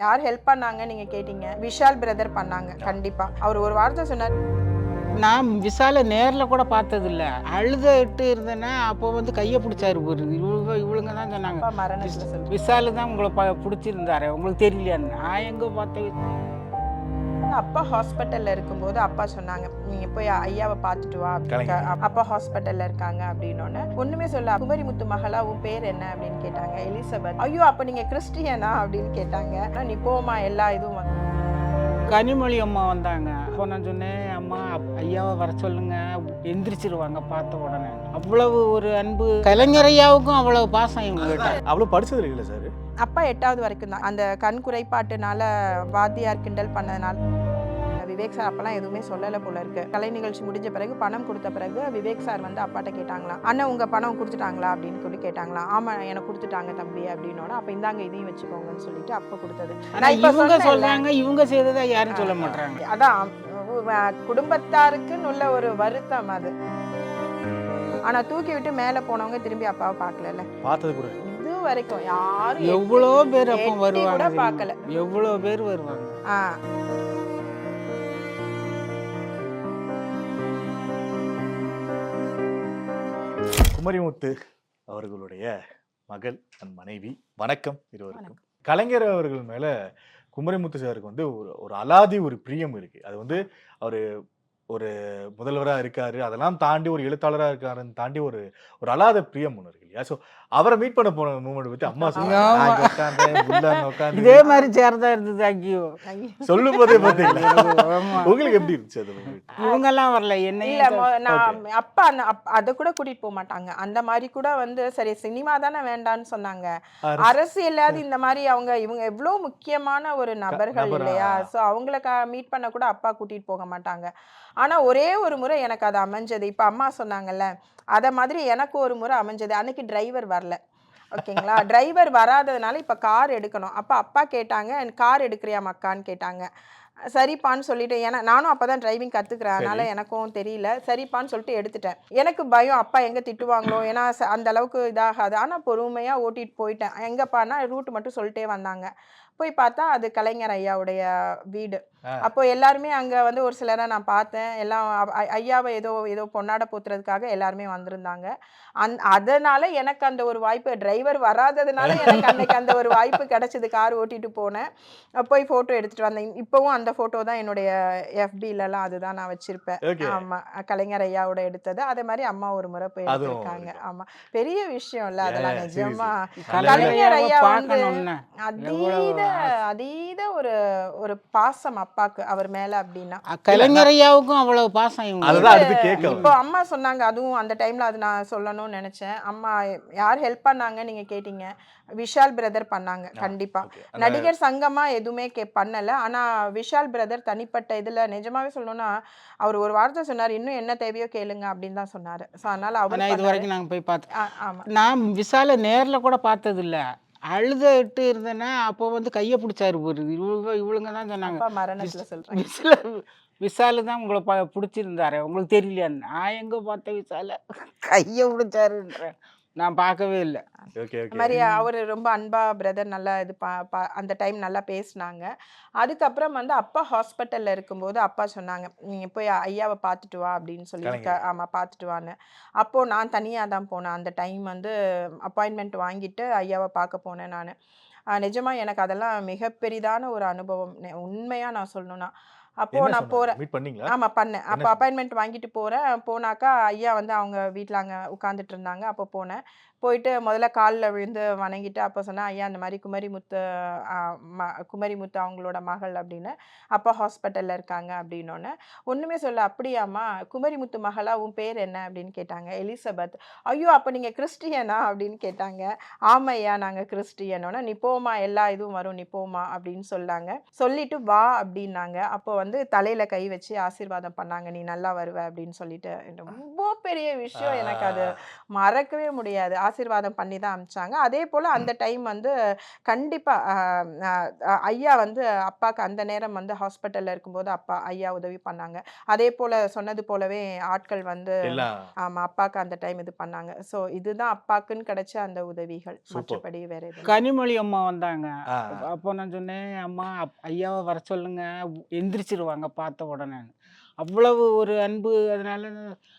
யார் ஹெல்ப் பண்ணாங்க நீங்க கேட்டீங்க. விஷால் பிரதர் பண்ணாங்க கண்டிப்பா. அவர் ஒரு வார்த்தை சொன்னார். நான் விசால நேரில் கூட பார்த்ததில்ல. அழுதுட்டு இருந்தேன்னா அப்போ வந்து கையை பிடிச்சாரு போகிறது இவங்க இவளுங்க தான் சொன்னாங்க. விசாலு தான் உங்களை ப பிடிச்சிருந்தாரு. உங்களுக்கு தெரியலையா? நான் எங்கே பார்த்தேன்? அப்பா ஹாஸ்பிட்டல்ல இருக்கும்போது அப்பா சொன்னாங்க நீங்க போய் ஐயாவை பார்த்துட்டு வா. அப்பா ஹாஸ்பிட்டல்ல இருக்காங்க அப்படின்னோடனே ஒண்ணுமே சொல்ல குமரிமுத்து மகளா உன் பேர் என்ன? அப்படின்னு கேட்டாங்க. எலிசபெத் ஐயோ அப்ப நீங்க கிறிஸ்டியனா? அப்படின்னு கேட்டாங்க. ஆனா, நீ போமா எல்லா இதுவும் வந்து. கனிமொழி அம்மா வந்தாங்க. அப்போ நான் சொன்னேன் அம்மா ஐயாவை வர சொல்லுங்க. எந்திரிச்சிருவாங்க பார்த்த உடனே. அவ்வளவு ஒரு அன்பு. கலைஞர் ஐயாவுக்கும் அவ்வளவு பாசம் இவங்க அவ்வளோ படிச்சது இல்லைல்ல சார்? அப்பா எட்டாவது வரைக்கும் தான். அந்த கண் குறைபாட்டுனால வாத்தியார் கிண்டல் பண்ணதுனால விவேக் சார் அப்பெல்லாம் எதுவுமே சொல்லலை போல இருக்கு. கலை நிகழ்ச்சி முடிஞ்ச பிறகு பணம் கொடுத்த பிறகு விவேக் சார் வந்து அப்பாட்ட கேட்டாங்களாம். அண்ணன் உங்க பணம் கொடுத்துட்டாங்களா? அப்படின்னு சொல்லி கேட்டாங்களாம். ஆமா எனக்கு கொடுத்துட்டாங்க தம்பி அப்படின்னோட அப்ப இந்தாங்க இதையும் வச்சுக்கோங்கன்னு சொல்லிட்டு அப்ப கொடுத்தது. இவங்க சொன்னேன்ல. சொல்றாங்க இவங்க செய்ததை யாரும் சொல்ல மாட்டாங்க அதான் குடும்பத்தாருக்குன்னு உள்ள ஒரு வருத்தம் அது. ஆனா தூக்கி விட்டு மேல போனவங்க திரும்பி அப்பாவை பார்க்கல பார்த்தது கூட. வரைக்கும். யாரும் எவ்வளோ பேர் அப்போ எட்டி கூட வருவாங்க? பார்க்கல. எவ்வளோ பேர் வருவாங்க? ஆ. குமரிமுத்து அவர்களுடைய மகள் தன் மனைவி. வணக்கம் இருவருக்கும். கலைஞர் அவர்கள் மேல குமரிமுத்து சாருக்கு வந்து ஒரு ஒரு அலாதி ஒரு பிரியம் இருக்கு. அது வந்து அவரு ஒரு முதல்வரா இருக்காரு. அதெல்லாம் தாண்டி ஒரு எழுத்தாளரா இருக்காருன்னு தாண்டி ஒரு ஒரு அலாத பிரியம் ஒன்று இருக்கு. இல்லையா ஸோ அவரை மீட் பண்ண போன மூமெண்ட் பத்தி அம்மா சொன்னாங்க. இதே மாதிரி சேர்ந்தா இருந்தது. அங்கேயோ சொல்லும் போதே பாத்தீங்களா ஆமா. உங்களுக்கு எப்படி இருந்துச்சு அது? இவங்கெல்லாம் வரல. இல்ல என்னையும் மொ- நான் அப்பா அந்த அத கூட கூட்டிட்டு போக மாட்டாங்க. அந்த மாதிரி கூட வந்து சரி சினிமா தானே வேண்டான்னு சொன்னாங்க. அரசு- அரசியலாவது இந்த மாதிரி அவங்க இவங்க எவ்வளவு முக்கியமான ஒரு நபர்கள் நபரா? இல்லையா? சோ அவங்கள மீட் பண்ண கூட அப்பா கூட்டிட்டு போக மாட்டாங்க. ஆனா ஒரே ஒரு முறை எனக்கு அது அமைஞ்சது. இப்ப அம்மா சொன்னாங்கல்ல அத மாதிரி எனக்கு ஒரு முறை அமைஞ்சது. அன்னைக்கு டிரைவர் வரல. ஓகேங்களா? டிரைவர் வராததுனால இப்ப கார் எடுக்கணும். அப்ப அப்பா கேட்டாங்க கார் எடுக்கிறியா மக்கான்னு கேட்டாங்க. சரிப்பான்னு சொல்லிட்டு ஏன்னா நானும் அப்பதான் டிரைவிங் கத்துக்கிறேன். அதனால. எனக்கும் தெரியல. சரிப்பான்னு சொல்லிட்டு எடுத்துட்டேன். எனக்கு பயம் அப்பா எங்க திட்டுவாங்களோ? ஏன்னா அந்த அளவுக்கு இதாகாது. ஆனா பொறுமையா ஓட்டிட்டு போயிட்டேன். எங்கப்பான்னா ரூட் மட்டும் சொல்லிட்டே வந்தாங்க. போய் பார்த்தா அது கலைஞர் ஐயாவுடைய வீடு. அப்போ எல்லாருமே அங்க வந்து ஒரு சிலரை நான் பார்த்தேன். எல்லாம் ஐயாவை ஏதோ ஏதோ பொன்னாட போத்துறதுக்காக எல்லாருமே வந்திருந்தாங்க. அந் அதனால எனக்கு அந்த ஒரு வாய்ப்பு டிரைவர் வராததுனால எனக்கு அன்னைக்கு அந்த ஒரு வாய்ப்பு கிடைச்சது. கார் ஓட்டிட்டு போனேன். போய் போட்டோ எடுத்துட்டு வந்தேன். இப்பவும் அந்த போட்டோ தான் என்னுடைய எஃபிலலாம் அதுதான் நான் வச்சிருப்பேன். ஆமா. கலைஞர் ஐயாவோட எடுத்தது. அதே மாதிரி அம்மா ஒரு முறை போய் எடுத்திருக்காங்க. ஆமா. பெரிய விஷயம் இல்ல அதெல்லாம் நிஜமா. கலைஞர் ஐயா வந்து அதீத அதீத ஒரு ஒரு பாசம் அப்பாக்கு அவர் மேல அப்படின்னா. கலைஞர் ஐயாவுக்கும் அவ்வளவு பாசம் இவங்க இப்போ அம்மா சொன்னாங்க அதுவும் அந்த டைம்ல அது நான் சொல்லணும்னு நினைச்சேன். அம்மா யார் ஹெல்ப் பண்ணாங்க நீங்க கேட்டீங்க? விஷால் பிரதர் பண்ணாங்க கண்டிப்பா. நடிகர் சங்கமா எதுவுமே கே பண்ணல. ஆனா விஷால் பிரதர் தனிப்பட்ட இதுல நிஜமாவே சொல்லணும்னா அவர் ஒரு வார்த்தை சொன்னார் இன்னும் என்ன தேவையோ கேளுங்க அப்படின்னு தான் சொன்னாரு. ஸோ அதனால அவர் இது. வரைக்கும் நாங்க போய் பார்த்தோம் நான் விசால நேர்ல கூட பார்த்ததில்ல. அழுதுட்டு இருந்தேன்னா அப்போ வந்து கையை பிடிச்சாரு போகிறது இவங்க இவளுங்க தான் சொன்னாங்க. மரணத்துல சொல்றேன் விசால விசாலு தான் உங்களை ப பிடிச்சிருந்தாரு. உங்களுக்கு தெரியலையா? நான் எங்க பார்த்தேன் விசால? கையை பிடிச்சாருன்றேன் நான் பார்க்கவே இல்லை. இந்த. மாதிரி அவர் ரொம்ப அன்பா பிரதர் நல்லா இது பா பா- அந்த டைம் நல்லா பேசினாங்க. அதுக்கப்புறம் வந்து அப்பா ஹாஸ்பிட்டல்ல இருக்கும்போது அப்பா சொன்னாங்க நீங்க போய் ஐயாவை பார்த்துட்டு வா அப்படின்னு சொல்லி கலைஞர். ஆமா பார்த்துட்டு வான்னு. அப்போ நான் தனியா தான் போனேன். அந்த டைம் வந்து அப்பாயின்மெண்ட் வாங்கிட்டு ஐயாவை பார்க்க போனேன் நான். நிஜமா எனக்கு அதெல்லாம் மிகப்பெரிதான ஒரு அனுபவம். நெ- உண்மையா நான் சொல்லணும்னா அப்போ நான்? போறேன். ஆமா பண்ணேன். அப்போ? அப்பாயின்மெண்ட் வாங்கிட்டு போறேன். போனாக்கா ஐயா வந்து அவங்க வீட்டில் அங்கே உட்காந்துட்டு இருந்தாங்க. அப்போ போனேன். போயிட்டு முதல்ல காலில் விழுந்து வணங்கிட்டு அப்போ சொன்னேன் ஐயா இந்த மாதிரி குமரிமுத்து ஆ, ம குமரிமுத்து அவங்களோட மகள் அப்படின்னு. அப்பா ஹாஸ்பிட்டலில் இருக்காங்க அப்படின்னோடனே ஒன்றுமே சொல்ல அப்படியாம்மா குமரிமுத்து மகளா உன் பேர் என்ன? அப்படின்னு கேட்டாங்க. எலிசபெத் ஐயோ அப்போ நீங்கள் கிறிஸ்டியனா? அப்படின்னு கேட்டாங்க. ஆமா ஐயா நாங்கள் கிறிஸ்டியனோட நீ போமா எல்லா இதுவும் வரும் நீ போமா அப்படின்னு சொன்னாங்க. சொல்லிட்டு வா அப்படின்னாங்க. அப்போ வந்து தலையில கை வச்சு ஆசீர்வாதம் பண்ணாங்க. நீ நல்லா வருவ அப்படின்னு சொல்லிட்டு. ரொம்ப பெரிய விஷயம். எனக்கு அது மறக்கவே முடியாது. ஆசீர்வாதம் பண்ணி தான் அமிச்சாங்க. அதே போல் அந்த டைம் வந்து கண்டிப்பாக ஐயா வந்து அப்பாவுக்கு அந்த நேரம் வந்து ஹாஸ்பிட்டலில் இருக்கும்போது அப்பா ஐயா உதவி பண்ணாங்க. அதே போல் சொன்னது போலவே ஆட்கள் வந்து ஆமா அப்பாவுக்கு அந்த டைம் இது பண்ணாங்க. ஸோ இதுதான் அப்பாக்குன்னு கிடைச்ச அந்த உதவிகள். மற்றபடி வேற எதுவும் கனிமொழி அம்மா வந்தாங்க. அப்போ நான் சொன்னேன் அம்மா ஐயாவை வர சொல்லுங்க. எந்திரிச்சிருவாங்க பார்த்த உடனே. அவ்வளவு ஒரு அன்பு அதனால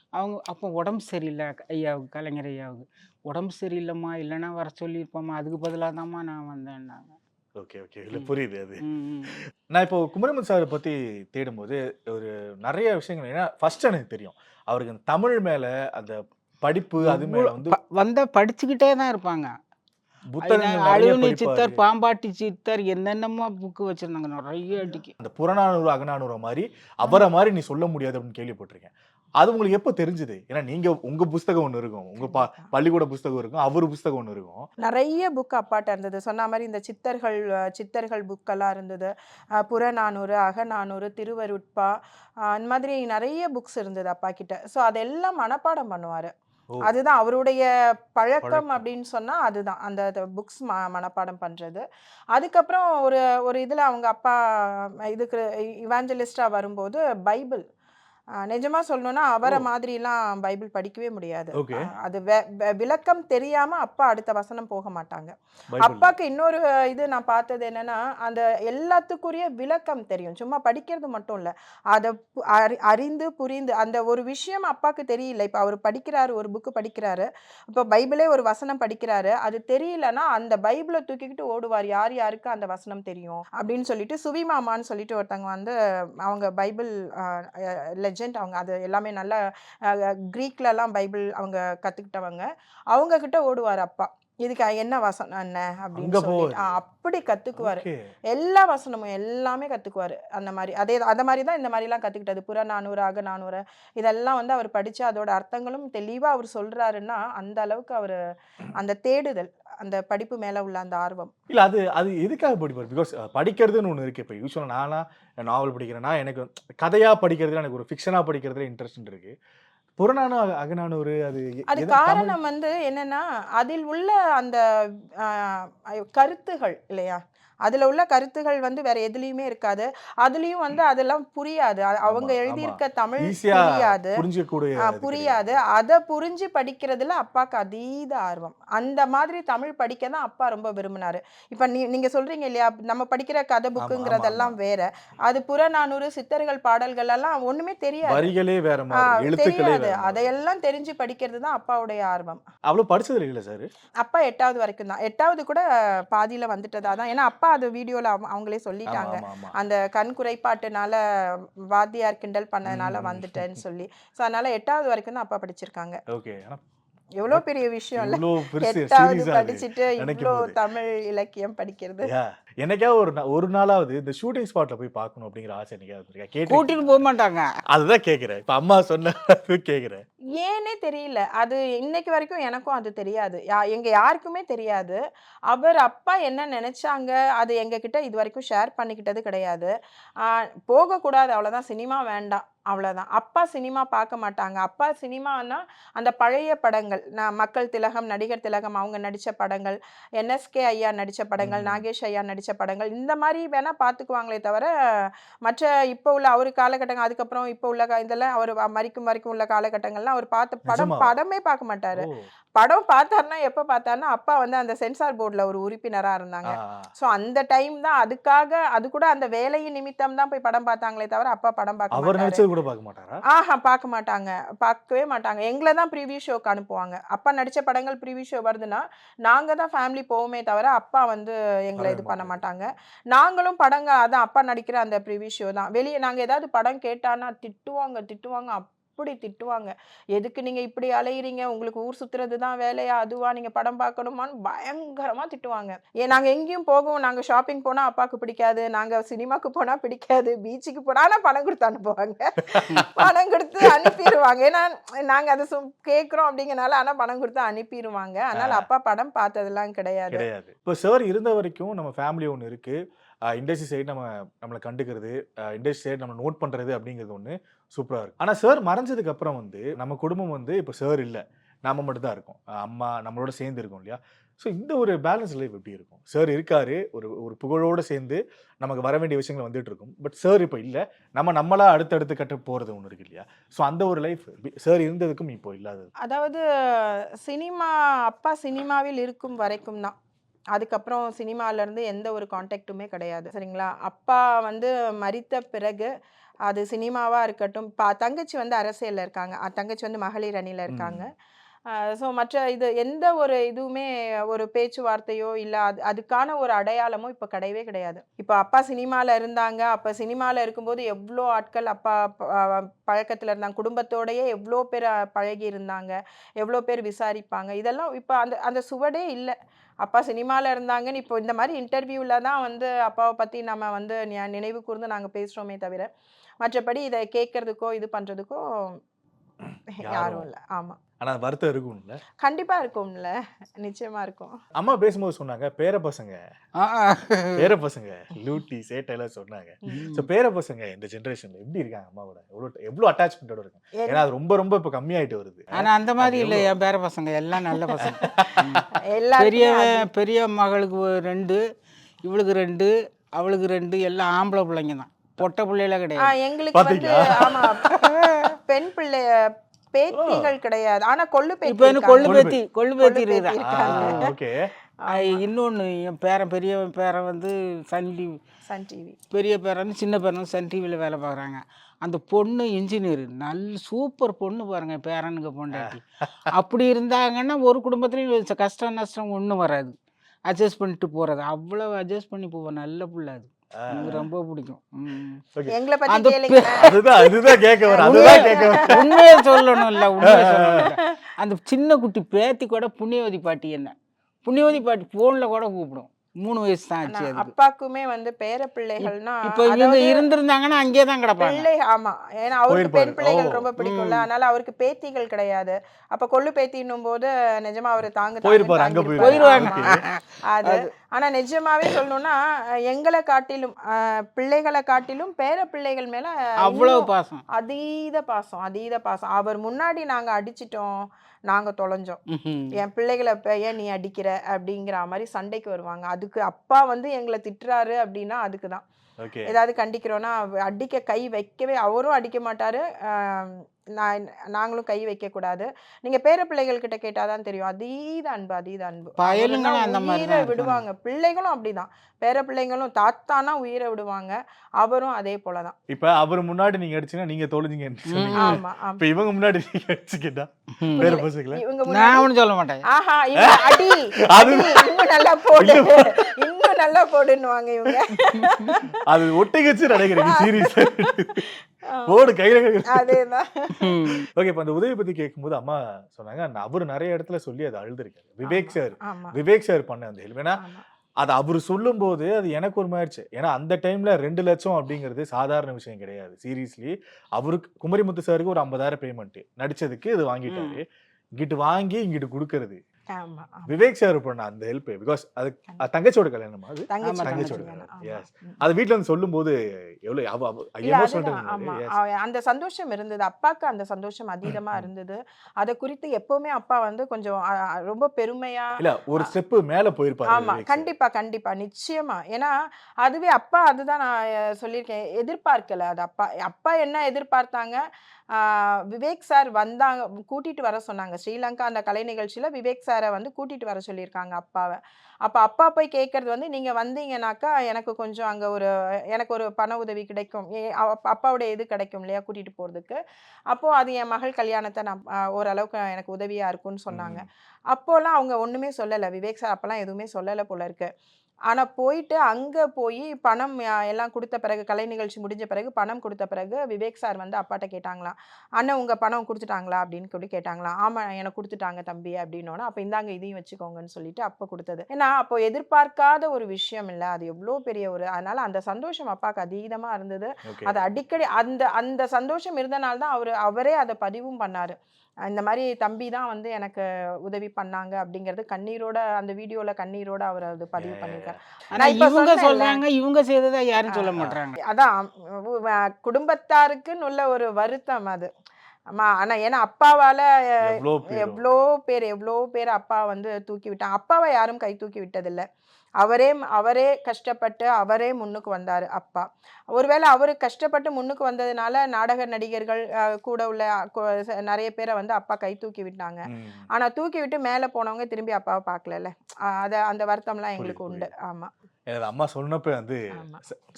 அவங்க அப்போ உடம்பு சரியில்லை ஐயாவுக்கு கலைஞர் ஐயாவுக்கு. உடம்பு சரியில்லைம்மா இல்லைன்னா வர சொல்லியிருப்போம்மா அதுக்கு பதிலாக தாம்மா நான் வந்தேன்னாங்க. Okay okay. இல்ல புரியுது அது. நான் இப்போ குமரமுத்து சாரை பத்தி தேடும்போது ஒரு நிறைய விஷயங்கள் ஏன்னா ஃபர்ஸ்ட் எனக்கு தெரியும். அவருக்கு தமிழ் மேல அந்த படிப்பு அது மேல வந்து ப- வந்தா படிச்சுக்கிட்டே தான் இருப்பாங்க. அழுவினி சித்தர். பாம்பாட்டி சித்தர் என்னென்னமோ புக்கு வச்சிருந்தாங்க. நிறைய அடிக்கு. அந்த புறநானூறு அகநானூறு மாதிரி அவரை மாதிரி நீ சொல்ல முடியாது அப்படின்னு கேள்விப்பட்டிருக்கேன். அது உங்களுக்கு எப்போ தெரிஞ்சது? ஏன்னா நீங்க உங்க புஸ்தகம் ஒன்று இருக்கும். உங்க ப- பள்ளிக்கூட புஸ்தகம் இருக்கும். அவர் புஸ்தகம் ஒன்று இருக்கும். நிறைய புக் அப்பாட்ட இருந்தது. சொன்ன மாதிரி இந்த சித்தர்கள் சித்தர்கள் புக்கெல்லாம் இருந்தது. புறநானூறு அகநானூறு திருவருட்பா அந்த மாதிரி நிறைய புக்ஸ் இருந்தது அப்பா கிட்ட ஸோ அதெல்லாம் மனப்பாடம் பண்ணுவாரு. அதுதான் அவருடைய பழக்கம். அப்படின்னு சொன்னா அதுதான். அந்த புக்ஸ் ம மனப்பாடம் பண்றது. அதுக்கப்புறம் ஒரு ஒரு இதுல அவங்க அப்பா இதுக்கு இவாஞ்சலிஸ்டா வரும்போது பைபிள் நிஜமா சொல்லணும்னா அவரை. மாதிரிலாம் பைபிள் படிக்கவே முடியாது. அது விளக்கம் தெரியாம அப்பா அடுத்த வசனம் போக மாட்டாங்க. அப்பாக்கு இன்னொரு இது நான் பார்த்தது என்னன்னா அந்த எல்லாத்துக்குரிய விளக்கம் தெரியும். சும்மா படிக்கிறது மட்டும் இல்ல. அதை அறிந்து புரிந்து அந்த ஒரு விஷயம் அப்பாக்கு தெரியல. இப்ப அவர் படிக்கிறாரு ஒரு புக்கு படிக்கிறாரு. இப்போ பைபிளே ஒரு வசனம் படிக்கிறாரு. அது தெரியலன்னா அந்த பைபிளை தூக்கிக்கிட்டு ஓடுவார். யார் யாருக்கு அந்த வசனம் தெரியும்? அப்படின்னு சொல்லிட்டு சுவிமாமான்னு சொல்லிட்டு ஒருத்தவங்க வந்து அவங்க பைபிள் லெஜெண்ட் அவங்க அது எல்லாமே நல்லா க்ரீக்லலாம் பைபிள் அவங்க கற்றுக்கிட்டவங்க அவங்கக்கிட்ட ஓடுவார் அப்பா. இதுக்கு என்ன வசனம் என்ன அப்படின்னு சொல்லி. அப்படி கத்துக்குவாரு. எல்லா வசனமும் எல்லாமே கத்துக்குவாரு. அந்த மாதிரி அதே அந்த மாதிரி தான் இந்த மாதிரிலாம் கத்துக்கிட்டது. புற நானூறு அக நானூறு இதெல்லாம் வந்து அவர் படிச்சு அதோட அர்த்தங்களும் தெளிவா அவர் சொல்றாருன்னா அந்த அளவுக்கு அவர் அந்த தேடுதல் அந்த படிப்பு மேல உள்ள அந்த ஆர்வம். இல்ல அது அது எதுக்காக படிப்பார்? பிகாஸ் படிக்கிறதுன்னு ஒன்று இருக்கு. இப்போ யூஸ்வலாக நானா நாவல் படிக்கிறேன்னா எனக்கு கதையா படிக்கிறதுல எனக்கு ஒரு ஃபிக்ஷனா படிக்கிறதுல இன்ட்ரெஸ்ட் இருக்கு. புறநானூ அக- அகநானூறு அது அது காரணம் வந்து என்னன்னா அதில் உள்ள அந்த கருத்துகள் இல்லையா? அதுல உள்ள கருத்துகள் வந்து வேற எதுலயுமே இருக்காது. அதுலயும் வந்து அதெல்லாம் புரியாது. அவங்க எழுதியிருக்க தமிழ் புரியாது. புரியாது. அதை புரிஞ்சு படிக்கிறதுல அப்பாவுக்கு அதீத ஆர்வம். அந்த மாதிரி தமிழ் படிக்க தான் அப்பா ரொம்ப விரும்பினாரு. இப்ப நீ நீங்க சொல்றீங்க இல்லையா நம்ம படிக்கிற கதை புக்குங்கிறதெல்லாம் வேற. அது புறநானூறு சித்தர்கள் பாடல்கள் எல்லாம் ஒண்ணுமே. தெரியாது. தெரியாது. அதையெல்லாம் தெரிஞ்சு படிக்கிறது தான் அப்பாவுடைய ஆர்வம். அவ்வளவு படிச்சது இல்ல சார்? அப்பா எட்டாவது வரைக்கும் தான். எட்டாவது கூட பாதியில வந்துட்டதா தான். ஏன்னா அப்பா அது வீடியோல அவங்களே சொல்லிட்டாங்க. அந்த கண் குறைபாட்டுனால வாத்தியார் கிண்டல் பண்ணனால ம். வந்துட்டேன்னு சொல்லி. ஸோ அதனால எட்டாவது வரைக்கும் தான் அப்பா படிச்சிருக்காங்க. ஓகே. எவ்வளோ பெரிய விஷயம் இல்ல. எட்டாவது படிச்சுட்டு இவ்வளோ. தமிழ் இலக்கியம் படிக்கிறது. என்னைக்காவது ஒரு ஒரு நாளாவது இந்த ஷூட்டிங் ஸ்பாட்ல போய் பார்க்கணும் அப்படிங்கிற ஆசை என்னைக்காவது இருக்கா கேட்டு கூட்டிட்டு போக மாட்டாங்க. அதுதான் கேக்குறேன். இப்ப அம்மா சொன்ன கேக்குறேன். ஏனே தெரியல. அது இன்னைக்கு வரைக்கும் எனக்கும் அது தெரியாது. யா எங்க யாருக்குமே தெரியாது. அவர் அப்பா என்ன நினைச்சாங்க அது எங்க கிட்ட இது வரைக்கும் ஷேர் பண்ணிக்கிட்டது கிடையாது. ஆஹ் போகக்கூடாது அவ்வளவுதான். சினிமா வேண்டாம். அவ்வளவுதான். அப்பா சினிமா பார்க்க மாட்டாங்க. அப்பா சினிமானா அந்த பழைய படங்கள். நான் மக்கள் திலகம் நடிகர் திலகம் அவங்க நடிச்ச படங்கள் என்எஸ்கே ஐயா நடிச்ச படங்கள். நாகேஷ் ஐயா நடிச்ச படங்கள் இந்த மாதிரி வேணா பார்த்துக்குவாங்களே தவிர மற்ற இப்போ உள்ள அவர் காலகட்டங்கள் அதுக்கப்புறம் இப்போ உள்ள கா- இதெல்லாம் அவர் மறிக்கும் வரைக்கும் உள்ள காலகட்டங்கள்லாம் அவர் பார்த்த படம்? படமே பார்க்க மாட்டாரு. படம் பார்த்தாருன்னா எப்ப பார்த்தாருன்னா அப்பா வந்து அந்த சென்சார் போர்டுல ஒரு உறுப்பினரா இருந்தாங்க. சோ அந்த டைம் தான் அதுக்காக அது கூட அந்த வேலையின் நிமித்தம் தான் போய் படம் பார்த்தாங்களே தவிர அப்பா படம் பார்க்க கூட பார்க்க மாட்டாரா? ஆஹா பார்க்க மாட்டாங்க. பார்க்கவே மாட்டாங்க. எங்களை தான் ப்ரீவியூ ஷோக்கு அனுப்புவாங்க. அப்பா நடிச்ச படங்கள் ப்ரீவியூ ஷோ வருதுன்னா நாங்க தான் ஃபேமிலி போவோமே தவிர அப்பா வந்து எங்களை இது பண்ண மாட்டாங்க. நாங்களும் படங்க அதான் அப்பா நடிக்கிற அந்த ப்ரீவியூ ஷோ தான். வெளியே நாங்க ஏதாவது படம் கேட்டான்னா திட்டுவாங்க திட்டுவாங்க. அப்படி திட்டுவாங்க. எதுக்கு நீங்க இப்படி அலையிறீங்க? உங்களுக்கு ஊர் சுத்துறது தான் வேலையா? அதுவா? நீங்க படம் பார்க்கணுமான்னு பயங்கரமா திட்டுவாங்க. ஏன் நாங்க எங்கேயும் போகவும் நாங்க ஷாப்பிங் போனா அப்பாவுக்கு பிடிக்காது நாங்க சினிமாக்கு போனா பிடிக்காது பீச்சுக்கு போனா ஆனா பணம் கொடுத்து அனுப்புவாங்க. பணம் கொடுத்து அனுப்பிடுவாங்க ஏன்னா நாங்க அதை கேட்குறோம் அப்படிங்கறனால ஆனா பணம் கொடுத்து அனுப்பிடுவாங்க அதனால அப்பா படம் பார்த்ததெல்லாம் கிடையாது. கிடையாது. இப்போ சார் இருந்த வரைக்கும் நம்ம ஃபேமிலி ஒன்று இருக்கு. இண்டஸ்ட்ரி சைடு நம்ம நம்மளை கண்டுக்கிறது இண்டஸ்ட்ரி சைடு நம்ம நோட் பண்ணுறது அப்படிங்கிறது ஒன்று சூப்பராக இருக்கும் ஆனால் சார் மறைஞ்சதுக்கு அப்புறம் வந்து நம்ம குடும்பம் வந்து இப்போ சார் இல்லை. நாம மட்டும் தான் இருக்கோம். அம்மா நம்மளோட சேர்ந்து இருக்கோம் இல்லையா? ஸோ இந்த ஒரு பேலன்ஸ் லைஃப் எப்படி இருக்கும்? சார் இருக்காரு ஒரு ஒரு புகழோடு சேர்ந்து நமக்கு வர வேண்டிய விஷயங்கள் வந்துட்டு இருக்கும். பட் சார் இப்போ இல்லை. நம்ம நம்மளா அடுத்தடுத்து கட்ட போகிறது ஒன்று இருக்கு இல்லையா? ஸோ அந்த ஒரு லைஃப் சார் இருந்ததுக்கும் இப்போ இல்லாதது. அதாவது சினிமா அப்பா சினிமாவில் இருக்கும் வரைக்கும் தான். அதுக்கப்புறம் சினிமாவிலேருந்து எந்த ஒரு காண்டாக்டுமே கிடையாது. சரிங்களா? அப்பா வந்து மறித்த பிறகு அது சினிமாவா இருக்கட்டும். பா தங்கச்சி வந்து அரசியல்ல இருக்காங்க. தங்கச்சி வந்து மகளிர் அணியில இருக்காங்க. ஸோ மற்ற இது எந்த ஒரு இதுவுமே ஒரு பேச்சுவார்த்தையோ இல்லை அது அதுக்கான ஒரு அடையாளமோ இப்போ கிடையவே கிடையாது. இப்போ அப்பா சினிமாவில் இருந்தாங்க. அப்போ சினிமாவில் இருக்கும்போது எவ்வளோ ஆட்கள் அப்பா பழக்கத்தில் இருந்தாங்க. குடும்பத்தோடயே எவ்வளோ பேர் பழகி இருந்தாங்க எவ்வளோ பேர் விசாரிப்பாங்க. இதெல்லாம் இப்போ அந்த அந்த சுவடே இல்லை. அப்பா சினிமாவில் இருந்தாங்கன்னு இப்போ இந்த மாதிரி இன்டர்வியூவில் தான் வந்து அப்பாவை பற்றி நம்ம வந்து நினைவு கூர்ந்து நாங்கள் பேசுகிறோமே தவிர மற்றபடி இதை கேட்கறதுக்கோ இது பண்ணுறதுக்கோ யாரும். இல்லை. ஆமாம் ஆனால் வருத்தம் இருக்கும்ல? கண்டிப்பாக இருக்கும்ல. நிச்சயமாக இருக்கும். அம்மா பேசும்போது சொன்னாங்க பேர பசங்க. பேர பசங்க. லூட்டி சேட்டையெல்லாம் சொன்னாங்க. ஸோ பேர பசங்க இந்த ஜென்ரேஷன்ல எப்படி இருக்காங்க அம்மாவோட எவ்வளோ எவ்வளோ அட்டாச்மெண்ட்டோட இருக்காங்க? ஏன்னா அது ரொம்ப ரொம்ப இப்போ கம்மியாயிட்டு வருது. ஆனா அந்த மாதிரி இல்லை? என் பேர பசங்க எல்லாம் நல்ல பசங்க. ம். எல்லாருக்குமே பெரிய பெரிய மகளுக்கு ரெண்டு இவளுக்கு ரெண்டு அவளுக்கு ரெண்டு எல்லாம் ஆம்பளை பிள்ளைங்க தான். பொட்டை பிள்ளைல ஆ, கிடையாது எங்களுக்கு வந்து? ஆமா பெண் பிள்ளை பேத்திகள் கிடையாது. ஆனா கொள்ளு பேத்தி இப்போ எனக்கு கொள்ளு. பேத்தி கொள்ளு பேத்தி இருக்காங்க. ஓகே. இன்னொன்று என் பேரன் பெரிய பேரன் வந்து சன் டிவி சன் டிவி பெரிய பேரன் சின்ன பேரன் சன் டிவியில் வேலை பார்க்குறாங்க. அந்த பொண்ணு இன்ஜினியர் நல்ல சூப்பர் பொண்ணு பாருங்க பேரனுக்கு பொண்டாட்டி. அப்படி இருந்தாங்கன்னா ஒரு குடும்பத்துலேயும் கஷ்டம் நஷ்டம் ஒன்றும் வராது. அட்ஜஸ்ட் பண்ணிட்டு போகிறது அவ்வளோ அட்ஜஸ்ட் பண்ணி போவோம் நல்ல புள்ள அது. ரொம்ப பிடிக்கும். எங்களை பத்தி அதுதான் அதுதான் கேட்க வர அதுதான் கேட்க வர உண்மையை சொல்லணும் இல்லை உண்மையை சொல்லணும் இல்ல. அந்த சின்ன குட்டி பேத்தி கூட புண்ணியவதி பாட்டி என்ன? புண்ணியவதி பாட்டி ஃபோனில் கூட கூப்பிடும். மூணு வயசு தான் ஆச்சு அப்பாக்குமே வந்து பேர பிள்ளைகள்னா இப்போ இவங்க இருந்திருந்தாங்கன்னா அங்கேயே தான் கிடப்பாங்க. பிள்ளை ஆமா. ஏன்னா அவருக்கு. பெண் பிள்ளைகள். ரொம்ப பிடிக்கும்ல. அதனால அவருக்கு பேத்திகள் கிடையாது. அப்ப கொள்ளு பேத்தின்னும் போது நிஜமா அவரு தாங்க அங்க. போயிருவாங்க. அது. ஆனா நிஜமாவே சொல்லணும்னா எங்களை காட்டிலும் அஹ், பிள்ளைகளை காட்டிலும் பேர பிள்ளைகள் மேல அவ்வளவு பாசம். அதீத பாசம் அதீத பாசம். அவர் முன்னாடி நாங்க அடிச்சிட்டோம். நாங்க தொலைஞ்சோம். என் பிள்ளைகளை ஏன் நீ அடிக்கிற? அப்படிங்கிற மாதிரி சண்டைக்கு வருவாங்க. அதுக்கு அப்பா வந்து எங்களை திட்டுறாரு அப்படின்னா அதுக்கு தான் ஏதாவது கண்டிக்கிறோன்னா அடிக்க கை வைக்கவே அவரும் அடிக்க மாட்டாரு. நான் நாங்களும் கை வைக்க கூடாது. நீங்க பேர பிள்ளைகள் கிட்ட கேட்டாதான் தெரியும். அதீத அன்பு அதீத அன்பு. உயிரை தான் விடுவாங்க. பிள்ளைகளும் அப்படிதான். பேர பிள்ளைங்களும் தாத்தானா உயிரை விடுவாங்க. அவரும் அதே போலதான். இப்ப அவர் முன்னாடி நீங்க அடிச்சீங்கன்னா நீங்க சொன்னீங்க. ஆமா இப்ப இவங்க முன்னாடி நீங்க அடிச்சுக்கிட்டா. பேர பசங்களை? இவங்க நான் சொல்ல மாட்டேன். ஆஹா இவங்க அடி அது- நல்லா போடு. நல்லா போடுன்னுவாங்க இவங்க. அது ஒட்டி வச்சு நினைக்கிறீங்க சீரியஸ் போடு கையில அதேதான். ஓகே இப்ப அந்த உதவி பத்தி கேட்கும்போது அம்மா சொன்னாங்க "நான் அவர் நிறைய இடத்துல சொல்லி அது அழுதுருக்காரு. விவேக் சார் விவேக் சார் பண்ண அந்த ஹெல்ப் ஏன்னா அது அவர் சொல்லும்போது அது எனக்கு ஒரு மாதிரிச்சு ஏன்னா அந்த டைம்ல ரெண்டு லட்சம் அப்படிங்கிறது சாதாரண விஷயம் கிடையாது. சீரியஸ்லி அவருக்கு குமரிமுத்து சாருக்கு ஒரு ஐம்பதாயிரம் பேமெண்ட் நடிச்சதுக்கு இது வாங்கிட்டாரு. இங்கிட்டு வாங்கி இங்கிட்டு கொடுக்கறது. விவேக் சார் பண்ண அந்த ஹெல்ப் பிகாஸ் அது தங்கச்சியோட கல்யாணமா அது? தங்கச்சியோட. ம். அது வீட்ல வந்து சொல்லும்போது எவ்வளவு அந்த சந்தோஷம் இருந்தது. அப்பாக்கு அந்த சந்தோஷம் அதீதமா இருந்தது. அதை குறித்து எப்பவுமே அப்பா வந்து கொஞ்சம் ரொம்ப பெருமையா இல்ல ஒரு ஸ்டெப் மேல போயிருப்பாரு ஆமா. கண்டிப்பா கண்டிப்பா. நிச்சயமா. ஏன்னா அதுவே அப்பா அதுதான் நான் சொல்லியிருக்கேன். எதிர்பார்க்கல அது. அப்பா அப்பா என்ன எதிர்பார்த்தாங்க? விவேக் சார் வந்தாங்க கூட்டிட்டு வர சொன்னாங்க. ஸ்ரீலங்கா அந்த கலை நிகழ்ச்சியில விவேக் சாரை வந்து கூட்டிட்டு வர சொல்லியிருக்காங்க அப்பாவை. அப்ப அப்பா போய் கேட்கறது வந்து நீங்க வந்தீங்கன்னாக்கா எனக்கு கொஞ்சம் அங்க ஒரு எனக்கு ஒரு பண உதவி கிடைக்கும். அப்பாவுடைய இது கிடைக்கும் இல்லையா கூட்டிட்டு போறதுக்கு. அப்போ அது என் மகள் கல்யாணத்தை நான் ஓரளவுக்கு எனக்கு உதவியா இருக்கும்னு சொன்னாங்க. ம். அப்போலாம் அவங்க ஒண்ணுமே சொல்லல. விவேக் சார் அப்போலாம் எதுவுமே சொல்லல போல இருக்கு. ஆனா போயிட்டு அங்க போய் பணம் எல்லாம் கொடுத்த பிறகு கலை நிகழ்ச்சி முடிஞ்ச பிறகு பணம் கொடுத்த பிறகு விவேக் சார் வந்து அப்பாட்ட கேட்டாங்களாம். அண்ணன் உங்க பணம் கொடுத்துட்டாங்களா? அப்படின்னு சொல்லி கேட்டாங்களாம். ஆமா எனக்கு கொடுத்துட்டாங்க தம்பி அப்படின்னோட அப்ப இந்தாங்க இதையும் வச்சுக்கோங்கன்னு சொல்லிட்டு அப்ப கொடுத்தது. ஏன்னா அப்போ எதிர்பார்க்காத ஒரு விஷயம் இல்ல. அது எவ்வளோ பெரிய ஒரு அதனால அந்த சந்தோஷம் அப்பாவுக்கு அதீதமா இருந்தது. அது அடிக்கடி அந்த அந்த சந்தோஷம் இருந்தனால தான் அவர் அவரே அதை பதிவும் பண்ணாரு. இந்த மாதிரி தம்பி தான் வந்து எனக்கு உதவி பண்ணாங்க அப்படிங்கிறது கண்ணீரோட அந்த வீடியோல கண்ணீரோட அவர் அது பதிவு பண்ணியிருக்காரு ஆனா இவங்க. சொல்றாங்க இவங்க செய்ததா யாரும் சொல்ல. மாட்டாங்க அதான் குடும்பத்தாருக்குன்னு உள்ள ஒரு வருத்தம் அது. ஆமா ஆனா ஏன்னா அப்பாவால எவ்வளோ பேர் எவ்வளோ பேர் அப்பா வந்து தூக்கி விட்டாங்க. அப்பாவை யாரும் கை தூக்கி விட்டதில்ல. அவரே அவரே கஷ்டப்பட்டு அவரே முன்னுக்கு வந்தார் அப்பா. ஒருவேளை அவர் கஷ்டப்பட்டு முன்னுக்கு வந்ததுனால நாடக நடிகர்கள் கூட உள்ள நிறைய பேரை வந்து அப்பா கை தூக்கி விட்டாங்க. ம். ஆனா தூக்கி விட்டு மேலே போனவங்க திரும்பி அப்பாவை பார்க்கலல்ல. அஹ், அத அந்த வருத்தம்லாம் எங்களுக்கு உண்டு. ஆமா. எனக்கு அம்மா சொன்னப்ப வந்து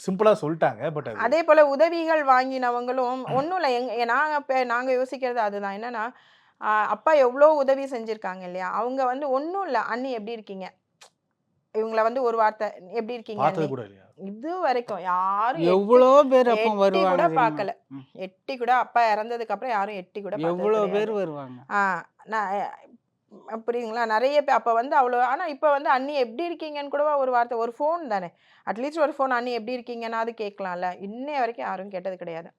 சிம்பிளா சொல்லிட்டாங்க பட் அது போல உதவிகள் வாங்கினவங்களும் ஒன்றும் இல்லை. எங்க நாங்கள் நாங்கள் யோசிக்கிறது அதுதான். என்னன்னா அப்பா எவ்வளோ உதவி செஞ்சுருக்காங்க இல்லையா? அவங்க வந்து ஒன்றும் இல்லை. அண்ணி எப்படி இருக்கீங்க? இவங்கள வந்து ஒரு வார்த்தை எப்படி இருக்கீங்க? இது வரைக்கும் யாரும் எவ்வளோ பேர் அப்போ வருவாங்க கூட? பார்க்கல. எட்டி கூட அப்பா இறந்ததுக்கு அப்புறம் யாரும் எட்டி கூட எவ்வளோ. பேர் வருவாங்க? ஆ நான் அஹ் புரியுதுங்களா? நிறைய பேர் அப்போ வந்து அவ்வளோ ஆனால் இப்போ வந்து அண்ணி எப்படி இருக்கீங்கன்னு கூட ஒரு வார்த்தை ஒரு ஃபோன் தானே. அட்லீஸ்ட் ஒரு ஃபோன் அண்ணி எப்படி இருக்கீங்கன்னா அது கேட்கலாம்ல. இன்னைய வரைக்கும் யாரும் கேட்டது கிடையாது.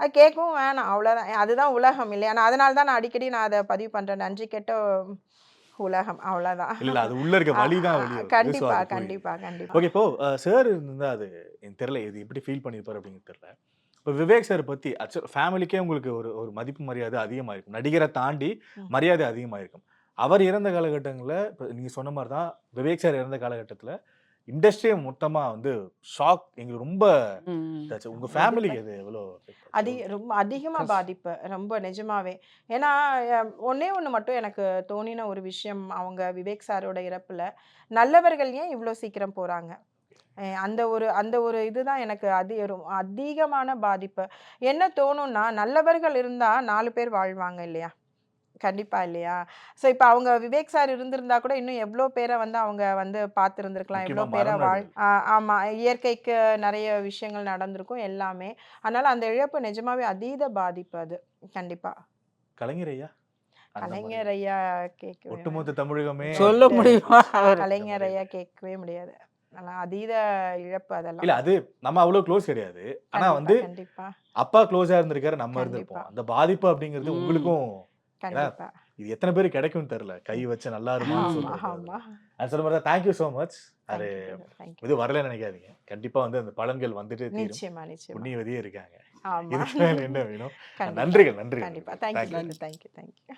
அது கேட்கவும் வேணாம் அவ்வளோதான் அதுதான் உலகம் இல்லையா? நான் அதனால தான் நான் அடிக்கடி நான் அதை பதிவு பண்ணுறேன் நன்றி கெட்ட உலகம் அவ்வளோதான் இல்ல அது உள்ள இருக்க வலி தான் வெளியே வருது. கண்டிப்பா So அது புரியுது. கண்டிப்பா கண்டிப்பா ஓகே இப்போ சார் இருந்தா அது எனக்கு தெரியல இது எப்படி ஃபீல் பண்ணியிருப்பாரு அப்படிங்கிறது தெரியல இப்போ விவேக் சார் பத்தி ஆக்சுவல் ஃபேமிலிக்கே உங்களுக்கு ஒரு ஒரு மதிப்பு மரியாதை அதிகமாக இருக்கும் நடிகரை தாண்டி. மரியாதை அதிகமாக இருக்கும் அவர் இறந்த காலகட்டங்களில் இப்போ நீங்கள் சொன்ன மாதிரி தான் விவேக் சார் இறந்த காலகட்டத்தில் இண்டஸ்ட்ரியே மொத்தமாக வந்து ஷாக் எங்களுக்கு ரொம்ப ம். இதாச்சு. உங்க ஃபேமிலிக்கு இது எவ்வளோ அதிக ரொம்ப அதிகமாக. பாதிப்பு. ரொம்ப நிஜமாவே. ஏன்னா ஒண்ணே ஒன்று மட்டும் எனக்கு தோணின ஒரு விஷயம் அவங்க விவேக் சாரோட இறப்புல. நல்லவர்கள் ஏன் இவ்வளோ சீக்கிரம் போறாங்க? அஹ், அந்த ஒரு அந்த ஒரு இதுதான் எனக்கு அதி அதிகமான பாதிப்பு. என்ன தோணும்னா நல்லவர்கள் இருந்தா நாலு பேர் வாழ்வாங்க இல்லையா? கண்டிப்பா இல்லையா? ஸோ இப்போ அவங்க விவேக் சார் இருந்திருந்தா கூட இன்னும் எவ்வளோ பேரை வந்து அவங்க வந்து பார்த்துருந்துருக்கலாம். எவ்வளோ பேரை வாழ் ஆ, ஆமா. இயற்கைக்கு நிறைய விஷயங்கள் நடந்திருக்கும் எல்லாமே. அதனால அந்த இழப்பு நிஜமாவே அதீத பாதிப்பு அது. கண்டிப்பா. கலைஞர் ஐயா. கலைஞர் ஐயா கேட்கவே ஒட்டுமொத்த தமிழகமே சொல்ல முடியுமா? கலைஞர் ஐயா கேட்கவே முடியாது. அதீத இழப்பு அதெல்லாம். இல்ல அது நம்ம அவ்வளவு க்ளோஸ் கிடையாது. ஆனா வந்து கண்டிப்பா. அப்பா க்ளோஸா இருந்திருக்காரு நம்ம. இருந்திருப்போம். அந்த பாதிப்பு அப்படிங்கிறது. உங்களுக்கும் இது எத்தனை பேருக்கு கிடைக்கும்னு தெரியல. கை வச்சு நல்லா இருக்கும்னு ஆமா அது. சொல்ல மாதிரி தேங்க்யூ ஸோ மச் அது இது வரலன்னு நினைக்காதீங்க. கண்டிப்பா வந்து அந்த பலன்கள் வந்துட்டு புண்ணியவதியே இருக்காங்க. மேல என்ன வேணும்? நன்றிகள் நன்றிகள். கண்டிப்பா. Thank you thank you thank you